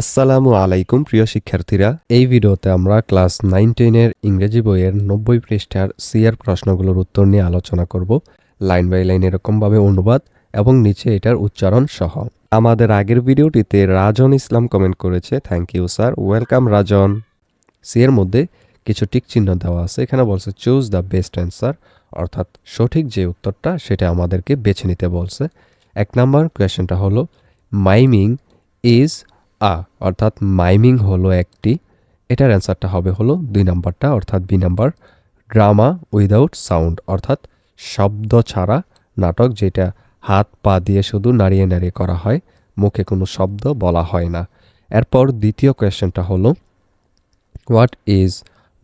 আসসালামু আলাইকুম, প্রিয় শিক্ষার্থীরা। এই ভিডিওতে আমরা ক্লাস নাইন টেনের ইংরেজি বইয়ের নব্বই পৃষ্ঠার সিআর প্রশ্নগুলোর উত্তর নিয়ে আলোচনা করব। লাইন বাই লাইন এরকমভাবে অনুবাদ এবং নিচে এটার উচ্চারণ সহ। আমাদের আগের ভিডিওটিতে রাজন ইসলাম কমেন্ট করেছে thank you sir welcome Rajan. C এর মধ্যে কিছু টিক চিহ্ন দেওয়া আছে। এখানে বলছে চুজ দ্য বেস্ট অ্যান্সার অর্থাৎ সঠিক যে উত্তরটা, সেটা আমাদেরকে বেছে নিতে বলছে। এক নাম্বার কোয়েশনটা হলো মাইমিং ইজ আ, অর্থাৎ মাইমিং হলো একটি। এটার অ্যান্সারটা হবে হলো দুই নাম্বারটা, অর্থাৎ B number, drama without sound, অর্থাৎ শব্দ ছাড়া নাটক যেটা হাত, পা দিয়ে শুধু নাড়িয়ে নাড়িয়ে করা হয়, মুখে কোনো শব্দ বলা হয় না। এরপর দ্বিতীয় কোয়েশ্চেনটা হলো, what is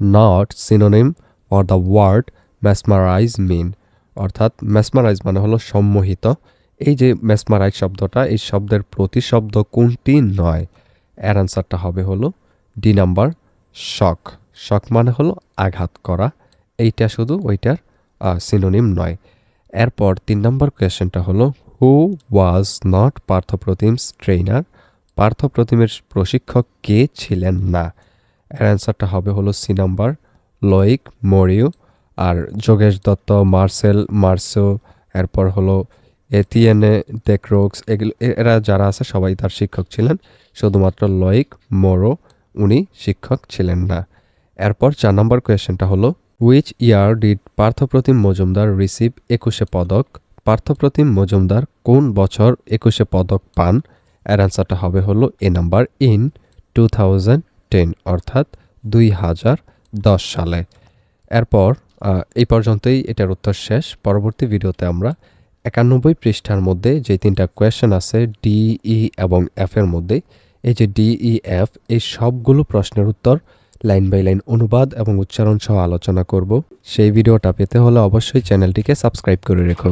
not synonym or the word mesmerise mean? অর্থাৎ ম্যাসমারাইজ মানে হলো সম্মোহিত। এই যে ম্যাসমারাইজ শব্দটা, এই শব্দের প্রতিশব্দ কোনটি নয়? এর অ্যান্সারটা হবে হলো ডি নাম্বার শক শক মানে হলো আঘাত করা। এইটা শুধু ওইটার সিনোনিম নয়। এরপর তিন নম্বর কোয়েশ্চেনটা হলো হু ওয়াজ নট পার্থপ্রতিমস ট্রেনার পার্থপ্রতিমের প্রশিক্ষক কে ছিলেন না? এর অ্যান্সারটা হবে হলো সি নাম্বার লয়িক মরিও আর যোগেশ দত্ত মার্সেল মার্সো এরপর হলো এতিএনএ ডেক্রোক্স এগুলো এরা যারা আছে সবাই তার শিক্ষক ছিলেন। শুধুমাত্র লয়িক, মোরো উনি শিক্ষক ছিলেন না। এরপর চার নম্বর কোয়েশ্চেনটা হলো which year did Parthapratim Majumdar receive Ekushey Padak? Parthapratim Majumdar কোন বছর একুশে পদক পান? এর অ্যান্সারটা হবে হলো A number in two thousand ten, অর্থাৎ দুই হাজার দশ সালে। এরপর এই পর্যন্তই এটার উত্তর শেষ। পরবর্তী ভিডিওতে আমরা একানব্বই পৃষ্ঠার মধ্যে যে তিনটা কোয়েশ্চেন আছে ডি ই এবং এফ এর মধ্যে, এই যে ডি ই এফ এই সবগুলো প্রশ্নের উত্তর লাইন বাই লাইন অনুবাদ এবং উচ্চারণ সহ আলোচনা করব। সেই ভিডিওটা পেতে হলে অবশ্যই চ্যানেলটিকে সাবস্ক্রাইব করে রেখো।